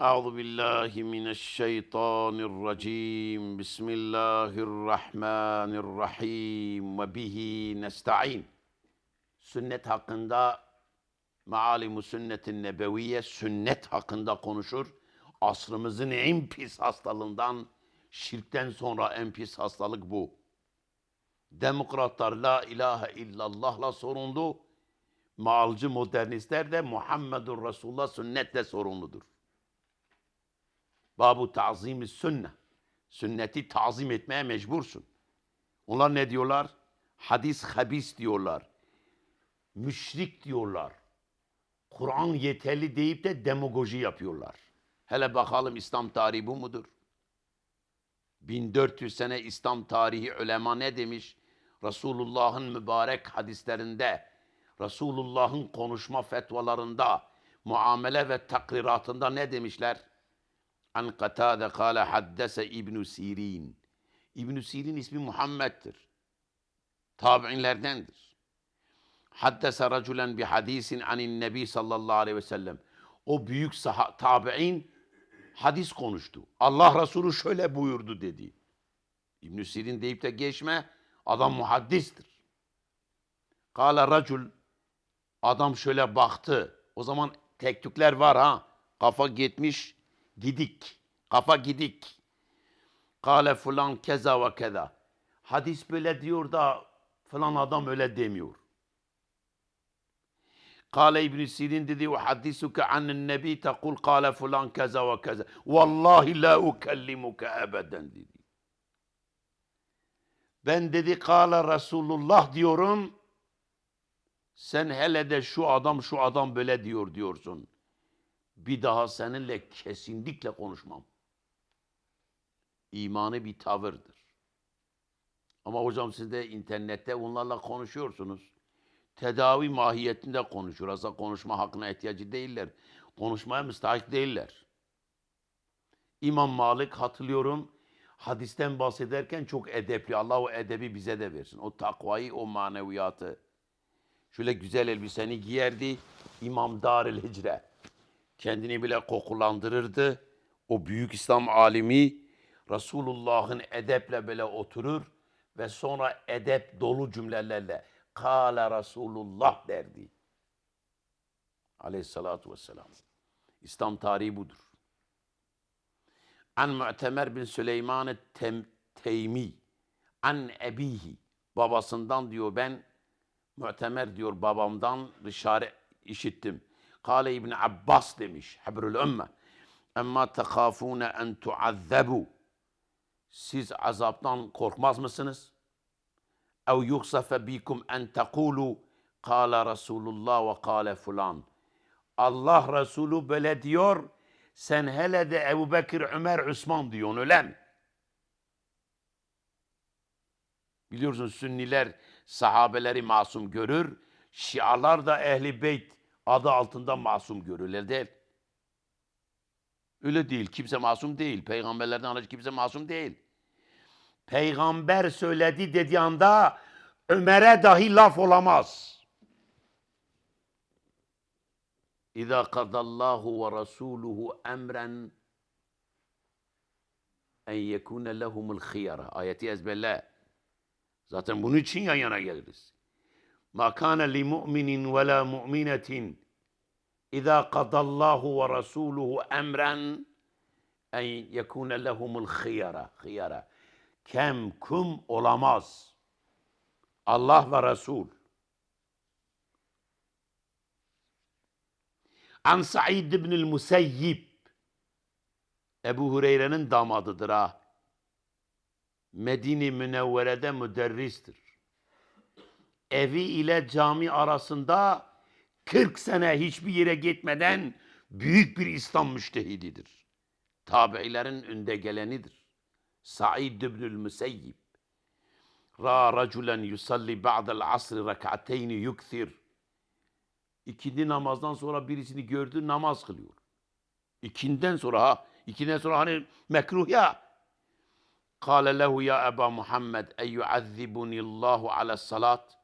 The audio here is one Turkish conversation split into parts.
أعوذ بالله من الشيطان الرجيم بسم الله الرحمن الرحيم وبه نستعين Sünnet hakkında Maalimu Sünnetin Nebeviye sünnet hakkında konuşur. Asrımızın en pis hastalığından şirkten sonra en pis hastalık bu. Demokratlar la ilahe illallah'la sorumlu. Maalcı modernistler de Muhammedur Resulullah sünnetle sorumludur. Babu tazimi sünne. Sünneti tazim etmeye mecbursun. Onlar ne diyorlar? Hadis habis diyorlar. Müşrik diyorlar. Kur'an yeterli deyip de demagoji yapıyorlar. Hele bakalım İslam tarihi bu mudur? 1400 sene İslam tarihi ölema ne demiş? Resulullah'ın mübarek hadislerinde, Resulullah'ın konuşma fetvalarında, muamele ve takriratında ne demişler? An Katade kâle haddese İbn Sirin. İbn Sirin ismi Muhammed'dir. Tabi'inlerdendir. Haddese raculen bi hadisin anin nebi sallallahu aleyhi ve sellem. O büyük saha- tabi'in hadis konuştu. Allah Resulü şöyle buyurdu dedi. İbn Sirin deyip de geçme. Adam muhaddistir. Kâle racul adam şöyle baktı. O zaman tektükler var ha. Kafa gitmiş gidik. Kafa gidik. Kale fulan keza ve keza. Hadis böyle diyor da falan adam öyle demiyor. Kale İbn Sirin dedi ve hadisuke annen nebi tekul kale fulan keza ve keza. Vallahi la ukellimuke ebeden dedi. Ben dedi kale Resulullah diyorum. Sen hele de şu adam şu adam böyle diyor diyorsun. Bir daha seninle kesinlikle konuşmam. İmanı bir tavırdır. Ama hocam siz de internette onlarla konuşuyorsunuz. Tedavi mahiyetinde konuşur. Aslında konuşma hakkına ihtiyacı değiller. Konuşmaya müstahik değiller. İmam Malik hatırlıyorum hadisten bahsederken çok edepli. Allah o edebi bize de versin. O takvayı, o maneviyatı. Şöyle güzel elbiseni giyerdi. İmam Darül Hicre. Kendini bile kokulandırırdı. O büyük İslam alimi Resulullah'ın edeple böyle oturur ve sonra edep dolu cümlelerle Kale Resulullah derdi. Aleyhissalatu vesselam. İslam tarihi budur. An Mu'temer bin Süleyman Teymi an ebihi babasından diyor ben Mu'temer diyor babamdan rişare işittim. Kale İbn Abbas demiş. Habrül ümme. Emma tekafune en tuazzabu. Siz azaptan korkmaz mısınız? Ev yuksafe bikum en tekulu kâle Resulullah ve kâle fulan. Allah Resulü böyle diyor. Sen hele de Ebu Bekir, Ömer, Osman diyorsun öyle mi? Biliyorsun Sünniler sahabeleri masum görür. Şialar da Ehli Beyt adı altında masum görürler değil. Öyle değil. Kimse masum değil. Peygamberlerden hariç kimse masum değil. Peygamber söyledi dediği anda Ömer'e dahi laf olamaz. İza kadallahu ve rasuluhu emren en yekune lehumul khiyara. Ayeti ezberle. Zaten bunun için yan yana geliriz. Ma kana li mu'minin ve la mu'minetin İza kadallahu ve rasuluhu emren en yekune lehumul khiyara. Khiyara. Kem kum olamaz. Allah ve Resul. An Sa'id ibn Musayyib Ebu Hureyre'nin damadıdır ha. Medine Münevvere'de müderristir. Evi ile cami arasında 40 sene hiçbir yere gitmeden büyük bir İslam müştehididir. Tabi'ilerin önde gelenidir. Sa'id ibnül Müseyyib. Ra raculen yusalli ba'del asri rek'ateyni yukthir. İkindi namazdan sonra birisini gördü namaz kılıyor. İkinden sonra ha, ikinden sonra hani mekruh ya. Kale lehu ya Eba Muhammed en yuazzibuni Allahu ala salat.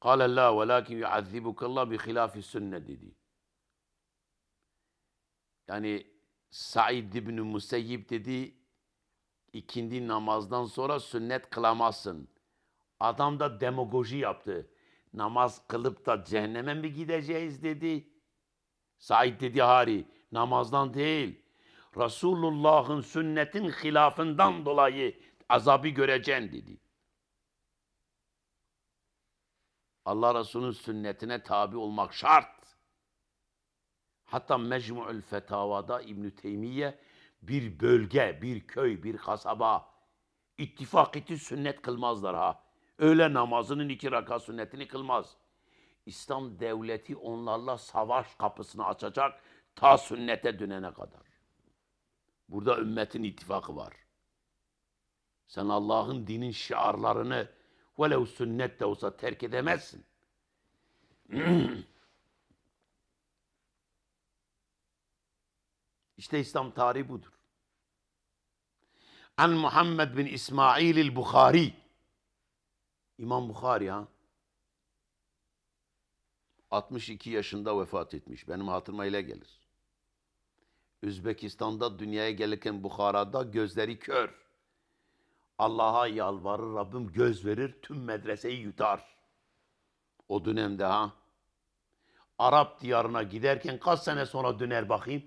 Kale la velakin yuazzibuke Allah bi hilafi sünne dedi. Yani Said İbni Museyyib dedi ikindi namazdan sonra sünnet kılamazsın. Adam da demagoji yaptı. Namaz kılıp da cehenneme mi gideceğiz dedi. Said dedi hari namazdan değil. Resulullah'ın sünnetin hilafından dolayı azabı göreceksin dedi. Allah Resulü'nün sünnetine tabi olmak şart. Hatta Mecmu'ül Fetavada İbn Teymiye bir bölge, bir köy, bir kasaba ittifak etti sünnet kılmazlar ha. Öğle namazının iki rakat sünnetini kılmaz. İslam devleti onlarla savaş kapısını açacak ta sünnete dönene kadar. Burada ümmetin ittifakı var. Sen Allah'ın dinin şiarlarını velev sünnet de olsa terk edemezsin. İşte İslam tarihi budur. An Muhammed bin İsmail el-Bukhari. İmam Bukhari ha. 62 yaşında vefat etmiş. Benim hatırıma ile gelir. Özbekistan'da dünyaya gelirken Bukhara'da gözleri kör. Allah'a yalvarır Rabbim göz verir tüm medreseyi yutar. O dönemde ha. Arap diyarına giderken kaç sene sonra döner bakayım.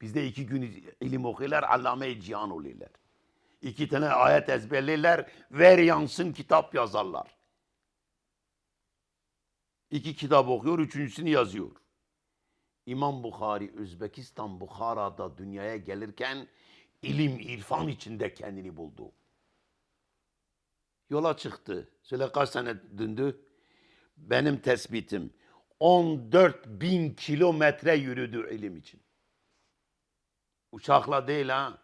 Bizde iki gün ilim okuyorlar, allame-i cihan oluyorlar. İki tane ayet ezberlerler, ver yansın kitap yazarlar. İki kitap okuyor, üçüncüsünü yazıyor. İmam Bukhari Özbekistan Bukhara'da dünyaya gelirken ilim, irfan içinde kendini buldu. Yola çıktı. Söyle kaç sene döndü? Benim tespitim 14 bin kilometre yürüdü ilim için. Uçakla değil ha.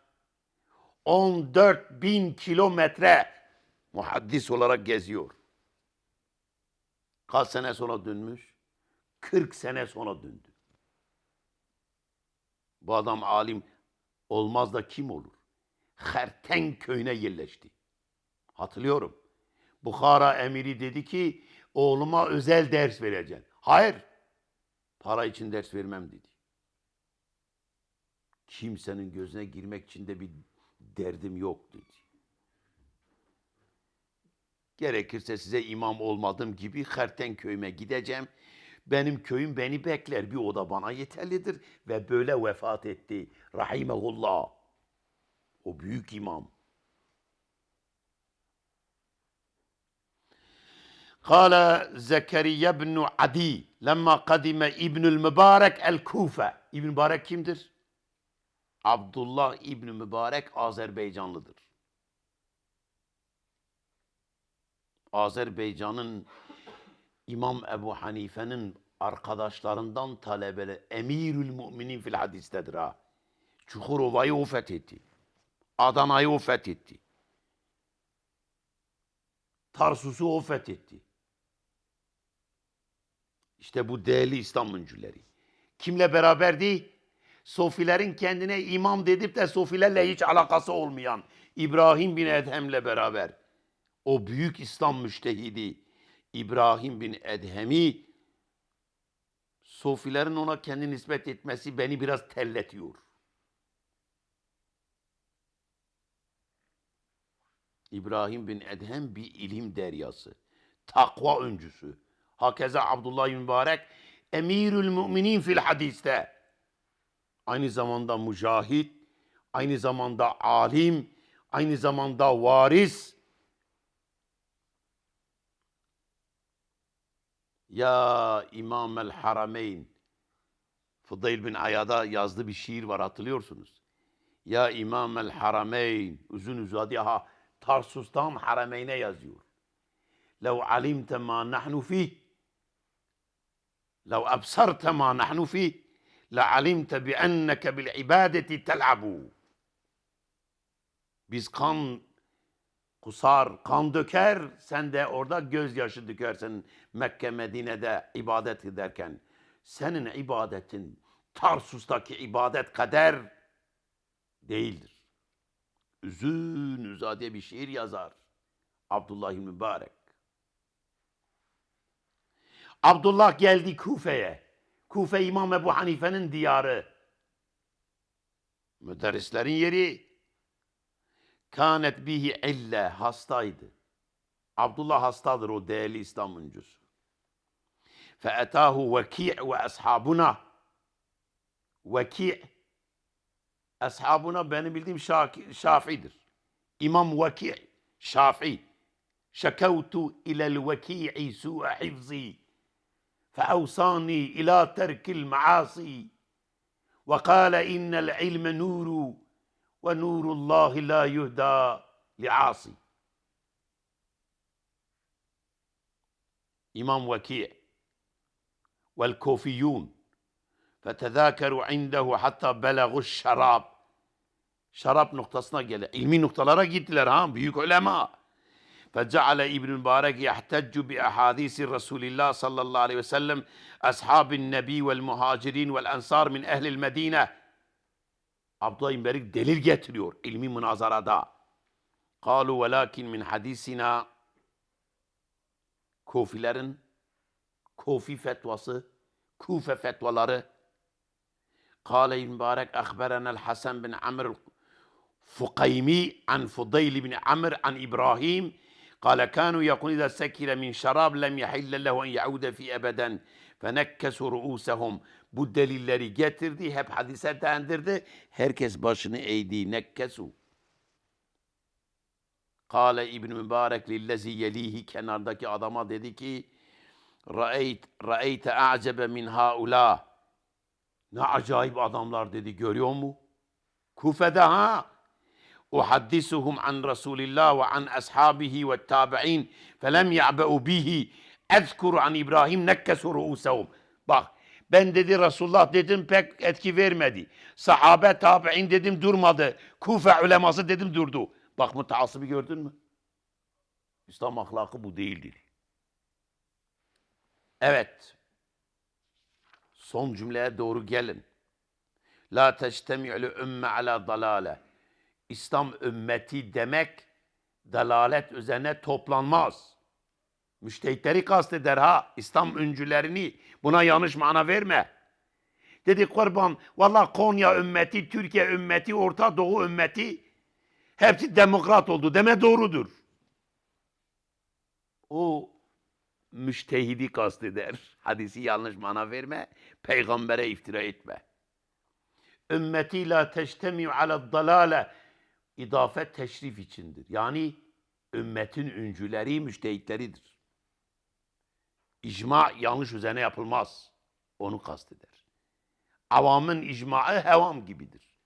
14 bin kilometre muhaddis olarak geziyor. Kaç sene sonra dönmüş? 40 sene sonra döndü. Bu adam alim olmaz da kim olur? Herten köyüne yerleşti. Hatırlıyorum. Bukhara emiri dedi ki oğluma özel ders vereceksin. Hayır. Para için ders vermem dedi. Kimsenin gözüne girmek için de bir derdim yok dedi. Gerekirse size imam olmadığım gibi Herten köyüme gideceğim. Benim köyüm beni bekler. Bir oda bana yeterlidir. Ve böyle vefat etti. Rahimehullah. O büyük imam. قال زكريا بن عدي لما قدم ابن المبارك الكوفة İbn Mübarek kimdir? Abdullah İbn Mübarek Azerbaycanlıdır. Azerbaycan'ın İmam Ebu Hanife'nin arkadaşlarından talebeli Emirül Müminin fil hadistedir ha. Çukurova'yı o fethetti. Adana'yı o fethetti. Tarsus'u o fethetti. İşte bu değerli İslam öncüleri. Kimle beraberdi? Sofilerin kendine imam dedip de Sofilerle hiç alakası olmayan İbrahim bin Edhem'le beraber. O büyük İslam müştehidi İbrahim bin Edhem'i Sofilerin ona kendi nispet etmesi beni biraz telletiyor. İbrahim bin Edhem bir ilim deryası. Takva öncüsü. Hakeza Abdullah Mübarek Emirül Müminin fil hadiste. Aynı zamanda mücahit, aynı zamanda alim, aynı zamanda varis. Ya İmam el Harameyn. Fudayl bin Ayad'a yazdığı bir şiir var hatırlıyorsunuz. Ya İmam el Harameyn. Uzun uzadı uzadıya Tarsus'tan Harameyn'e yazıyor. Lev alimte ma nahnu fih لو أبصرت ما نحن فيه لعلمت بأنك بالعبادة تلعب Biz kan kusar, kan döker, sen de orada gözyaşı dökersin Mekke, Medine'de ibadet ederken. Senin ibadetin Tarsus'taki ibadet kader değildir. Üzün üzade bir şiir yazar. Abdullah İbni Mübarek. Abdullah geldi Kufe'ye. Kufe İmam Ebu Hanife'nin diyarı. Müderrislerin yeri. Kânet bihi ille hastaydı. Abdullah hastadır o değerli İslam öncüsü. Feetahu veki' ve ashabuna. Veki' ashabuna benim bildiğim Şafi'dir. İmam Veki' Şafi. Şekevtu ilel veki'i su'a hifzi. فأوصاني إلى ترك المعاصي وقال إن العلم نور ونور الله لا يهدى لعاصي إمام وكيع والكوفيون فتذاكروا عنده حتى بلغوا الشراب şarap noktasına gele. İlmi noktalara gittiler ha büyük ulema. فجعل ابن المبارك يحتج بأحاديث رسول الله صلى الله عليه وسلم أصحاب النبي والمهاجرين والأنصار من أهل المدينة Abdullah İbn Berik delil getiriyor ilmi münazarada. Kalu velakin min hadisina Kufilerin Kufi fetvası, Kufe fetvaları. Kale İbn Mübarek ahberenel Hasan bin Amr فقيمي عن فضيل بن عمرو عن إبراهيم قال كانوا يقول إذا سكر من شراب لم يحل له أن يعود في أبدا فنكسوا رؤوسهم bu delilleri getirdi, hep hadise dayandirdi. Herkes başını eğdi, nekkesu. Kale İbn Mübarek lillezi yelihi kenardaki adama dedi ki Ra'eyt ra'eyte a'cebe min haula. Ne acayip adamlar dedi görüyor mu? Kufe'de ha. أحدثهم عن رسول الله وعن أصحابه والتابعين فلم يعبأوا به أذكر عن İbrahim nekkesu ru'usahum. Bak ben dedi Resulullah dedim pek etki vermedi. Sahabe tabi'in dedim durmadı. Kufe uleması dedim durdu. Bak müteassıbı gördün mü? İslam ahlakı bu değildir. Evet. Son cümleye doğru gelin. La teçtemi'lü ümme ala dalale. İslam ümmeti demek dalalet üzerine toplanmaz. Müştehitleri kasteder ha. İslam öncülerini buna yanlış mana verme. Dedi kurban valla Konya ümmeti, Türkiye ümmeti, Orta Doğu ümmeti hepsi demokrat oldu deme doğrudur. O müştehidi kasteder. Hadisi yanlış mana verme. Peygambere iftira etme. Ümmeti la teştemi'u ala dalale idafet teşrif içindir. Yani ümmetin üncüleri, müştehitleridir. İcma yanlış üzerine yapılmaz. Onu kasteder. Avamın icmaı hevam gibidir.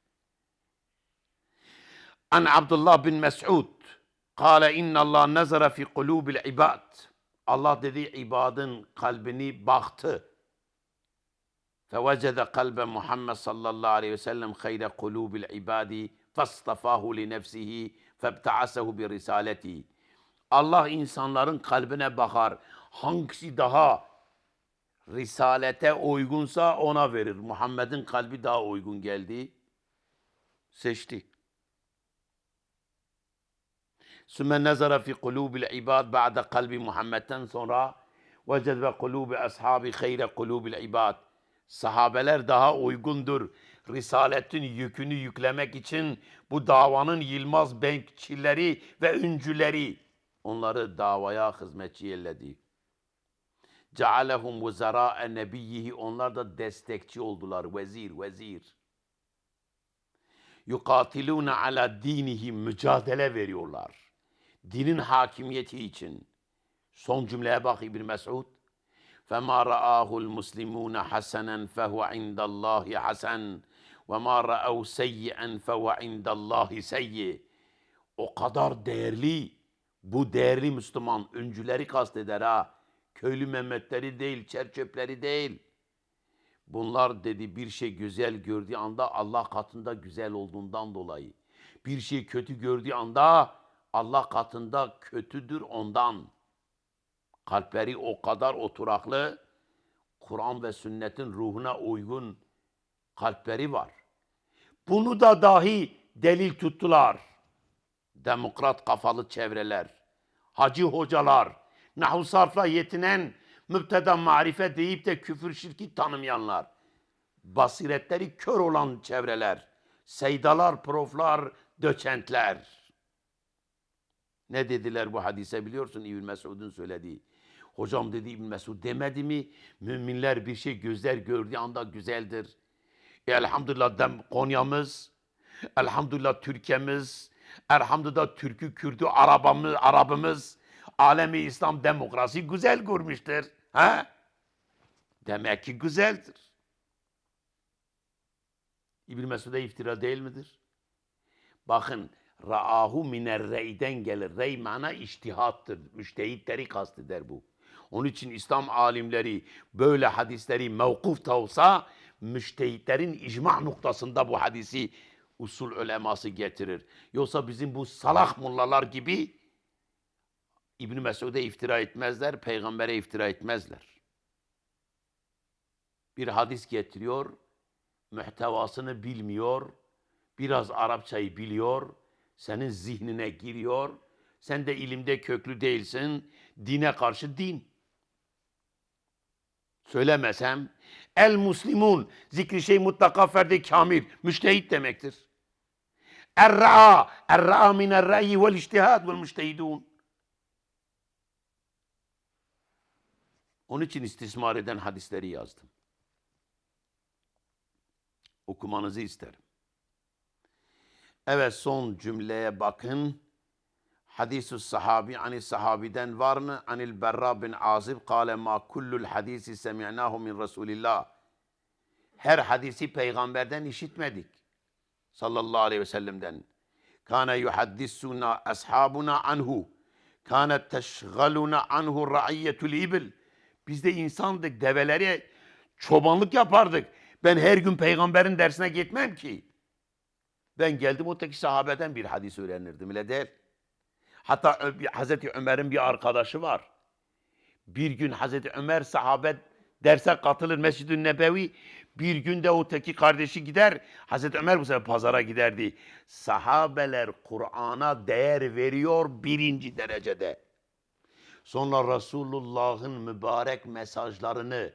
An Abdullah bin Mes'ud Kale inna Allah nazara fi kulubil ibad. Allah dedi ibadın kalbini baktı. Fevecede kalbe Muhammed sallallahu aleyhi ve sellem hayre kulubil ibadi fastafahu li nefsihi febta'asehu. Allah insanların kalbine bakar. Hangisi daha risalete uygunsa ona verir. Muhammed'in kalbi daha uygun geldi. Seçti. Sümme nezara fi kulubil ibad ba'de kalbi Muhammed'den sonra veced ve kulubi ashabi hayre kulubil ibad. Sahabeler daha uygundur Risaletin yükünü yüklemek için bu davanın yılmaz bekçileri ve öncüleri onları davaya hizmetçi elledi. Cealehum vuzara nebiyyihi onlar da destekçi oldular. Vezir, vezir. Yukatilune ala dinihi mücadele veriyorlar. Dinin hakimiyeti için. Son cümleye bak İbn Mesud. فما رآه المسلمون حسنا فهو عند الله حسن ve ma ra'av seyyi'en feve indallahi. O kadar değerli, bu değerli Müslüman öncüleri kasteder ha. Köylü Mehmetleri değil, çerçöpleri değil. Bunlar dedi bir şey güzel gördüğü anda Allah katında güzel olduğundan dolayı. Bir şey kötü gördüğü anda Allah katında kötüdür ondan. Kalpleri o kadar oturaklı, Kur'an ve sünnetin ruhuna uygun kalpleri var. Bunu da dahi delil tuttular. Demokrat kafalı çevreler, hacı hocalar, nahu sarfla yetinen, müpteda marife deyip de küfür şirki tanımayanlar, basiretleri kör olan çevreler, Seydalar, proflar, doçentler. Ne dediler bu hadise biliyorsun İbn Mesud'un söylediği. Hocam dedi İbn Mesud demedi mi? Müminler bir şey gözler gördüğü anda güzeldir. Elhamdülillah dem Konya'mız, elhamdülillah Türkiye'miz, elhamdülillah Türk'ü, Kürt'ü, Arabamız, Arabımız, alemi İslam demokrasi güzel görmüştür. Ha? Demek ki güzeldir. İbn Mesud'a iftira değil midir? Bakın ra'ahu miner reyden gelir. Rey mana iştihattır. Müştehitleri kasteder bu. Onun için İslam alimleri böyle hadisleri mevkuf da olsa müştehitlerin icma noktasında bu hadisi usul uleması getirir. Yoksa bizim bu salak mullalar gibi İbn Mesud'e iftira etmezler, peygambere iftira etmezler. Bir hadis getiriyor, muhtevasını bilmiyor, biraz Arapçayı biliyor, senin zihnine giriyor, sen de ilimde köklü değilsin, dine karşı din. Söylemesem, el muslimun, zikri şey mutlaka ferdi kamil, müştehit demektir. Er-ra'a, er-ra'a mine'r-ra'yi vel-iştihad vel-müştehidun. Onun için istismar eden hadisleri yazdım. Okumanızı isterim. Evet son cümleye bakın. Hadisü sahabi ani sahabiden var mı? Anil Berra bin Azib kâle ma kullul hadisi semi'nahu min Resulillah. Her hadisi peygamberden işitmedik. Sallallahu aleyhi ve sellem'den. Kâne yuhaddisuna ashabuna anhu. Kâne teşgaluna anhu ra'iyyetul ibil. Biz de insandık, develeri çobanlık yapardık. Ben her gün peygamberin dersine gitmem ki. Ben geldim öteki sahabeden bir hadis öğrenirdim öyle değil. Hatta Hazreti Ömer'in bir arkadaşı var. Bir gün Hazreti Ömer sahabe derse katılır Mescid-i Nebevi. Bir günde o teki kardeşi gider. Hazreti Ömer bu sefer pazara giderdi. Sahabeler Kur'an'a değer veriyor birinci derecede. Sonra Resulullah'ın mübarek mesajlarını,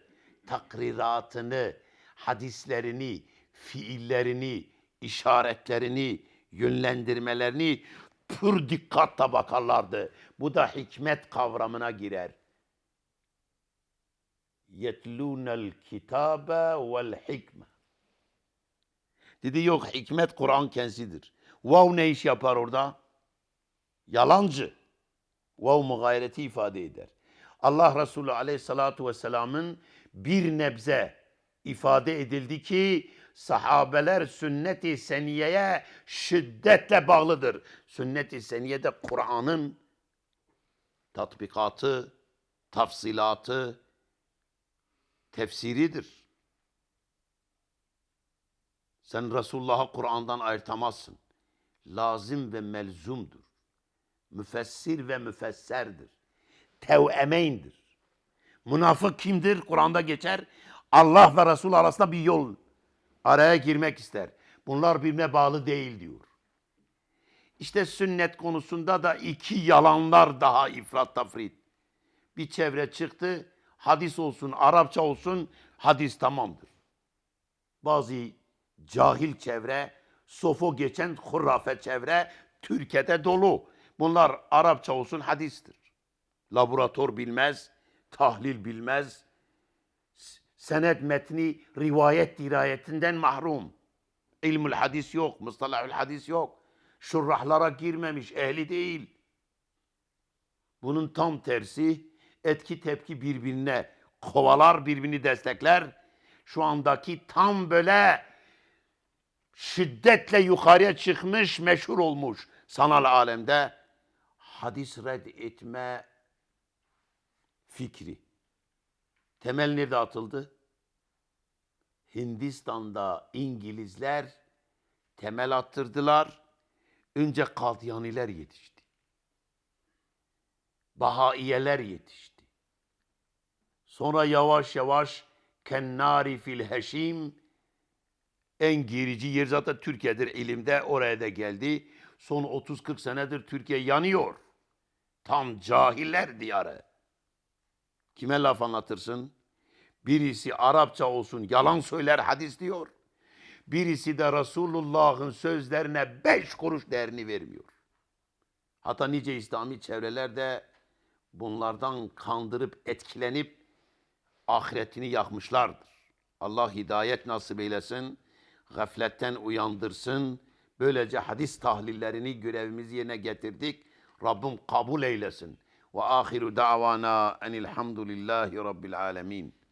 takriratını, hadislerini, fiillerini, işaretlerini, yönlendirmelerini pür dikkatle bakarlardı. Bu da hikmet kavramına girer. Yetlûnel kitabe vel hikme. Dedi yok hikmet Kur'an kendisidir. Vav ne iş yapar orada? Yalancı. Vav mugayreti ifade eder. Allah Resulü aleyhissalatu vesselamın bir nebze ifade edildi ki sahabeler sünnet-i seniyeye şiddetle bağlıdır. Sünnet-i seniye de Kur'an'ın tatbikatı, tafsilatı, tefsiridir. Sen Resulullah'ı Kur'an'dan ayırtamazsın. Lazım ve melzumdur. Müfessir ve müfesserdir. Tevemeyndir. Münafık kimdir? Kur'an'da geçer. Allah ve Resul arasında bir yol araya girmek ister. Bunlar birbirine bağlı değil diyor. İşte sünnet konusunda da iki yalanlar daha ifrat tafrit. Bir çevre çıktı. Hadis olsun, Arapça olsun hadis tamamdır. Bazı cahil çevre, sofo geçen hurrafe çevre Türkiye'de dolu. Bunlar Arapça olsun hadistir. Laboratuvar bilmez, tahlil bilmez, senet metni rivayet dirayetinden mahrum. İlmül hadis yok, mustalahül hadis yok. Şurrahlara girmemiş, ehli değil. Bunun tam tersi etki tepki birbirine kovalar, birbirini destekler. Şu andaki tam böyle şiddetle yukarıya çıkmış, meşhur olmuş sanal alemde hadis red etme fikri. Temel nerede atıldı? Hindistan'da İngilizler temel attırdılar. Önce Kadyaniler yetişti. Bahaiyeler yetişti. Sonra yavaş yavaş Kennari fil Heşim en gerici yer zaten Türkiye'dir ilimde oraya da geldi. Son 30-40 senedir Türkiye yanıyor. Tam cahiller diyarı. Kime laf anlatırsın? Birisi Arapça olsun yalan söyler hadis diyor. Birisi de Resulullah'ın sözlerine beş kuruş değerini vermiyor. Hatta nice İslami çevrelerde bunlardan kandırıp etkilenip ahiretini yakmışlardır. Allah hidayet nasip eylesin, gafletten uyandırsın. Böylece hadis tahlillerini görevimizi yerine getirdik. Rabbim kabul eylesin. Ve ahiru davana enilhamdülillahi rabbil alemin.